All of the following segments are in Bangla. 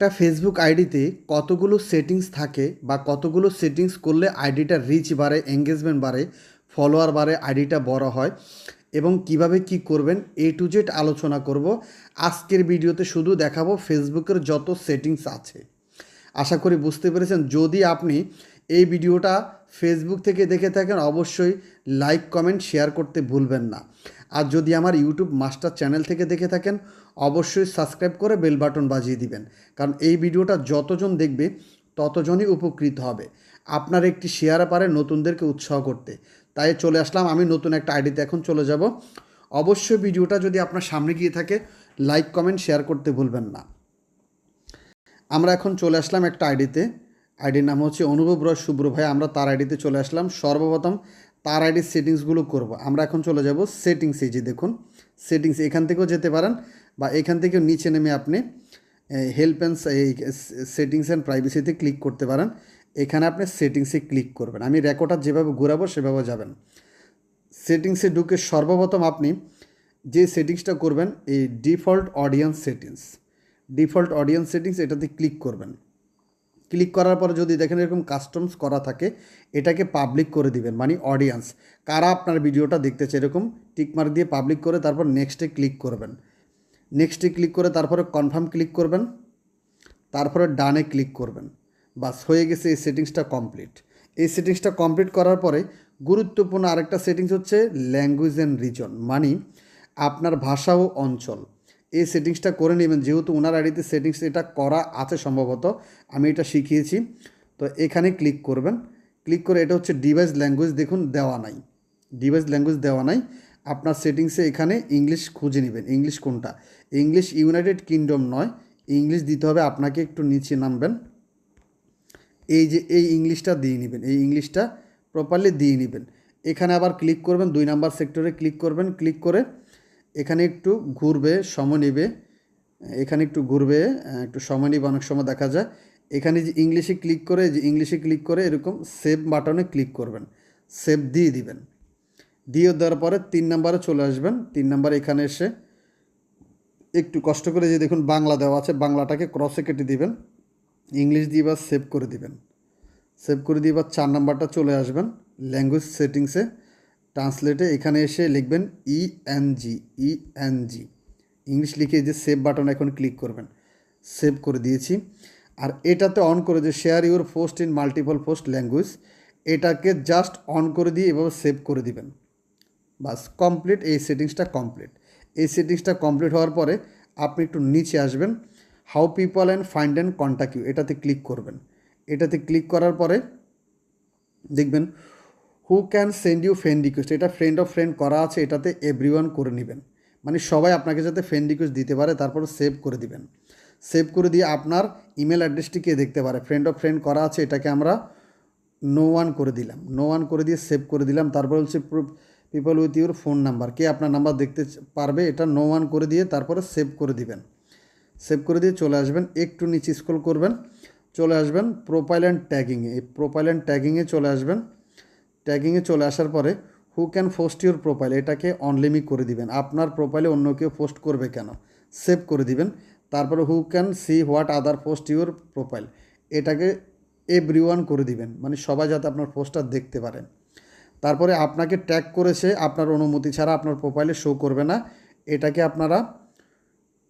একটা ফেসবুক আইডিতে কতগুলো সেটিংস থাকে বা কতগুলো সেটিংস করলে আইডিটা রিচ বাড়ে এঙ্গেজমেন্ট বাড়ে ফলোয়ার বাড়ে আইডিটা বড় হয় এবং কীভাবে কি করবেন এ টু জেড আলোচনা করব। আজকের ভিডিওতে শুধু দেখাবো ফেসবুকের যত সেটিংস আছে। আশা করি বুঝতে পেরেছেন। যদি আপনি এই ভিডিওটা ফেসবুক থেকে দেখে থাকেন, অবশ্যই লাইক কমেন্ট শেয়ার করতে ভুলবেন না। আর যদি আমার ইউটিউব মাস্টার চ্যানেল থেকে দেখে থাকেন, অবশ্যই সাবস্ক্রাইব করে বেল বাটন বাজিয়ে দিবেন। কারণ এই ভিডিওটা যতজন দেখবে, ততজনই উপকৃত হবে। আপনার একটি শেয়ার পারে নতুনদেরকে উৎসাহ করতে। তাই চলে আসলাম, আমি নতুন একটা আইডিতে এখন চলে যাব। অবশ্যই ভিডিওটা যদি আপনার সামনে গিয়ে থাকে লাইক কমেন্ট শেয়ার করতে ভুলবেন না। আমরা এখন চলে আসলাম একটা আইডিতে আইডির নাম হচ্ছে অনুভব রয় শুভ্র ভাই, আমরা তার আইডিতে চলে আসলাম। সর্বপ্রথম তার আইডির সেটিংসগুলো করব। আমরা এখন চলে যাব সেটিংসে যে দেখুন, সেটিংস এখান থেকেও যেতে পারেন বা এখান থেকেও নিচে নেমে আপনি হেল্প অ্যান্ড এই সেটিংস অ্যান্ড প্রাইভেসিতে ক্লিক করতে পারেন। এখানে আপনি সেটিংসে ক্লিক করবেন। আমি রেকর্ডার যেভাবে ঘোরাবো সেভাবে যাবেন। সেটিংসে ঢুকে সর্বপ্রথম আপনি যে সেটিংসটা করবেন, এই default audience settings default audience settings এটাতে ক্লিক করবেন। ক্লিক করার পর যদি দেখেন এরকম কাস্টমস করা থাকে, এটাকে পাবলিক করে দিবেন মানে অডিয়েন্স কারা আপনার ভিডিওটা দেখতে দেখতেছে এরকম টিকমার্ক দিয়ে পাবলিক করে তারপর নেক্সটে ক্লিক করবেন। নেক্সটে ক্লিক করে তারপরে কনফার্ম ক্লিক করবেন, তারপরে ডানে ক্লিক করবেন। বাস, হয়ে গেছে এই সেটিংসটা কমপ্লিট এই সেটিংসটা কমপ্লিট করার পরে গুরুত্বপূর্ণ আরেকটা সেটিংস হচ্ছে ল্যাঙ্গুয়েজ অ্যান্ড রিজন মানে আপনার ভাষা ও অঞ্চল। এই সেটিংসটা করে নেবেন। যেহেতু ওনার আইডিতে সেটিংস এটা করা আছে সম্ভবত, আমি এটা শিখিয়েছি। তো এখানে ক্লিক করবেন। ক্লিক করে এটা হচ্ছে ডিভাইস ল্যাঙ্গুয়েজ দেখুন, দেওয়া নাই। ডিভাইস ল্যাঙ্গুয়েজ দেওয়া নাই। আপনার সেটিংসে এখানে ইংলিশ খুঁজে নেবেন, ইংলিশ কোনটা? ইংলিশ ইউনাইটেড কিংডম নয়, ইংলিশ দিতে হবে, আপনাকে একটু নিচে নামবেন। এই যে এই ইংলিশটা দিয়ে নেবেন, এই ইংলিশটা প্রপারলি দিয়ে নেবেন। এখানে আবার ক্লিক করবেন, দুই নাম্বার সেক্টরে ক্লিক করবেন। ক্লিক করে এখানে একটু ঘুরবে, সময় নেবে। এখানে একটু ঘুরবে একটু সময় নেবে, অনেক সময় দেখা যায়। এখানে যে ইংলিশে ক্লিক করে, যে ইংলিশে ক্লিক করে এরকম সেভ বাটনে ক্লিক করবেন। সেভ দিয়ে দিবেন। দিয়ে দেওয়ার পরে তিন নাম্বারে চলে আসবেন। তিন নাম্বার এখানে এসে একটু কষ্ট করে যে দেখুন বাংলা দেওয়া আছে, বাংলাটাকে ক্রসে কেটে দিবেন। ইংলিশ দিয়ে বা সেভ করে দিবেন। সেভ করে দিয়ে বা চার নাম্বারটা চলে আসবেন। ল্যাঙ্গুয়েজ সেটিংসে ট্রান্সলেটে এখানে এসে লিখবেন E N G E N G English লিখে যে সেভ বাটন এখন ক্লিক করবেন। সেভ করে দিয়েছি। আর এটাতে অন করে যে share your post in multiple post language এটাকে জাস্ট অন করে দিয়ে এভাবে সেভ করে দিবেন। বাস কমপ্লিট এই সেটিংসটা কমপ্লিট এই সেটিংসটা কমপ্লিট হওয়ার পরে আপনি একটু নিচে আসবেন। How people and find and contact you এটাতে ক্লিক করবেন। এটাতে ক্লিক করার পরে দেখবেন who can send you friend request এটা ফ্রেন্ড অফ ফ্রেন্ড করা আছে, এটাতে এভরিওয়ান করে নেবেন। মানে সবাই আপনাকে যাতে ফ্রেন্ড রিকোয়েস্ট দিতে পারে তারপর সেভ করে দিবেন। সেভ করে দিয়ে আপনার ইমেল অ্যাড্রেসটি কে দেখতে পারে? ফ্রেন্ড অফ ফ্রেন্ড করা আছে, এটাকে আমরা নো ওয়ান করে দিলাম। নো ওয়ান করে দিয়ে সেভ করে দিলাম। তারপর হচ্ছে people with your phone number কে আপনার নাম্বার দেখতে পারবে, এটা নো ওয়ান করে দিয়ে তারপরে সেভ করে দিবেন। সেভ করে দিয়ে চলে আসবেন, একটু নিচে স্ক্রল করবেন, চলে আসবেন প্রোফাইল অ্যান্ড ট্যাগিংয়ে এই প্রোফাইল অ্যান্ড ট্যাগিংয়ে চলে আসবেন। ট্যাগিংয়ে চলে আসার পরে who can post your profile এটাকে অনলিমিট করে দিবেন। আপনার প্রোফাইলে অন্য কেউ পোস্ট করবে কেন? সেভ করে দিবেন। তারপরে who can see what other post your profile এটাকে এভরি ওয়ান করে দিবেন মানে সবাই যাতে আপনার পোস্টটা দেখতে পারেন। তারপরে আপনাকে ট্যাগ করেছে, আপনার অনুমতি ছাড়া আপনার প্রোফাইলে শো করবে না, এটাকে আপনারা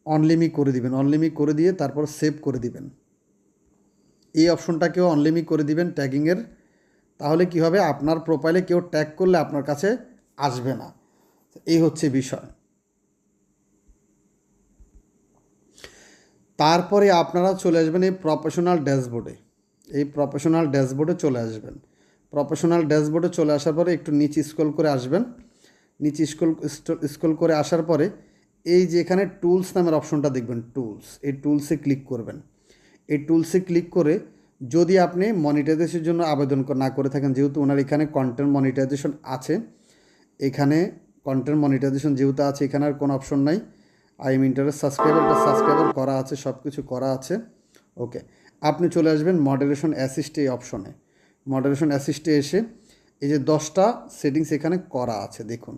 অনলিমি করে দিবেন। অনলিমি করে দিয়ে তারপর সেভ করে দিবেন। এই অপশনটাকেও অনলিমি করে দিবেন ট্যাগিংয়ের তাহলে কি হবে? আপনার প্রোফাইলে কেউ ট্যাগ করলে আপনার কাছে আসবে না। এই হচ্ছে বিষয়। তারপরে আপনারা চলে আসবেন এই প্রফেশনাল ড্যাশবোর্ডে এই প্রফেশনাল ড্যাশবোর্ডে চলে আসবেন। প্রফেশনাল ড্যাশবোর্ডে চলে আসার পরে একটু নিচে স্ক্রল করে আসবেন। নিচে স্ক্রল স্ক্রল করে আসার পরে এই যে এখানে টুলস নামের অপশনটা দেখবেন টুলস এই টুলসে ক্লিক করবেন। এই টুলসে ক্লিক করে যদি আপনি মনিটাইজেশনের জন্য আবেদন না করে থাকেন, যেহেতু ওনার এখানে কন্টেন্ট মনিটাইজেশন আছে, এখানে কন্টেন্ট মনিটাইজেশন যেহেতু আছে, এখানে আর কোনো অপশন নাই। আই এম ইন্টারেস্ট সাবস্ক্রাইবারটা সাবস্ক্রাইবার করা আছে সব কিছু করা আছে। ওকে আপনি চলে আসবেন মডারেশন অ্যাসিস্ট এই অপশনে মডারেশন অ্যাসিস্টে এসে এই যে দশটা সেটিংস এখানে করা আছে, দেখুন।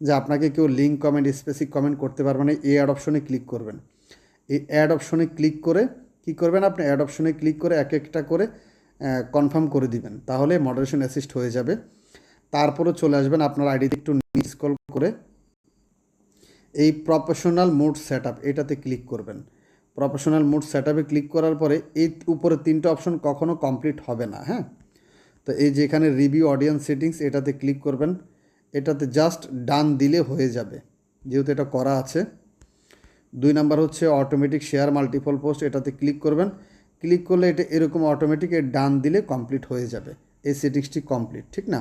যে আপনাকে কেউ লিঙ্ক কমেন্ট স্পেসিক কমেন্ট করতে পারবে না, এই অ্যাড অপশনে ক্লিক করবেন। এই অ্যাড অপশনে ক্লিক করে কি করবেন আপনি? অ্যাড অপশনে ক্লিক করে এক একটা করে কনফার্ম করে দিবেন। তাহলে মডারেশন অ্যাসিস্ট হয়ে যাবে। তারপরে চলে আসবেন আপনার আইডিতে একটু স্ক্রল করে। এই প্রফেশনাল মোড সেট এটাতে ক্লিক করবেন। প্রফেশনাল মোড সেট ক্লিক করার পরে এই উপরে তিনটে অপশন কখনো কমপ্লিট হবে না হ্যাঁ? তো এই যে এখানে রিভিউ অডিয়েন্স সেটিংস এটাতে ক্লিক করবেন। এটাতে জাস্ট ডান দিলে হয়ে যাবে। যেহেতু এটা করা আছে। দুই নাম্বার হচ্ছে অটোমেটিক শেয়ার মাল্টিপল পোস্ট এটাতে ক্লিক করবেন। ক্লিক করলে এটা এরকম অটোমেটিক ডান দিলে কমপ্লিট হয়ে যাবে। এই সেটিংসটি কমপ্লিট ঠিক না?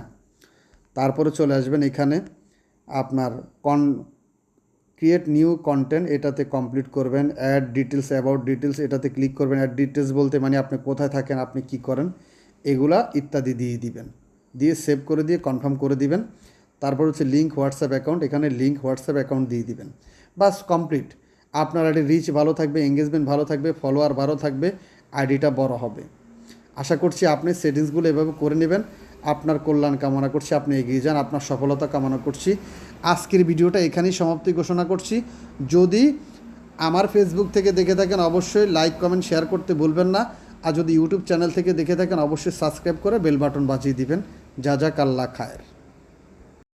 তারপরে চলে আসবেন এখানে আপনার কন ক্রিয়েট নিউ কন্টেন্ট এটাতে কমপ্লিট করবেন। অ্যাড ডিটেলস অ্যাবাউট ডিটেলস এটাতে ক্লিক করবেন। অ্যাড ডিটেলস বলতে মানে আপনি কোথায় থাকেন, আপনি কি করেন, এগুলা ইত্যাদি দিয়ে দিবেন। দিয়ে সেভ করে দিয়ে কনফার্ম করে দিবেন। তারপর হচ্ছে লিঙ্ক হোয়াটসঅ্যাপ অ্যাকাউন্ট এখানে লিঙ্ক হোয়াটসঅ্যাপ অ্যাকাউন্ট দিয়ে দিবেন। বাস কমপ্লিট আপনার আইডি রিচ ভালো থাকবে এঙ্গেজমেন্ট ভালো থাকবে ফলোয়ার ভালো থাকবে, আইডিটা বড় হবে। আশা করছি আপনি সেটিংসগুলো এভাবে করে নেবেন। আপনার কল্যাণ কামনা করছি, আপনি এগিয়ে যান, আপনার সফলতা কামনা করছি। আজকের ভিডিওটা এখানেই সমাপ্তি ঘোষণা করছি। যদি আমার ফেসবুক থেকে দেখে থাকেন, অবশ্যই লাইক কমেন্ট শেয়ার করতে ভুলবেন না। আর যদি ইউটিউব চ্যানেল থেকে দেখে থাকেন, অবশ্যই সাবস্ক্রাইব করে বেল বাটন বাজিয়ে দিবেন। যা যা কাল্লা খায়ের।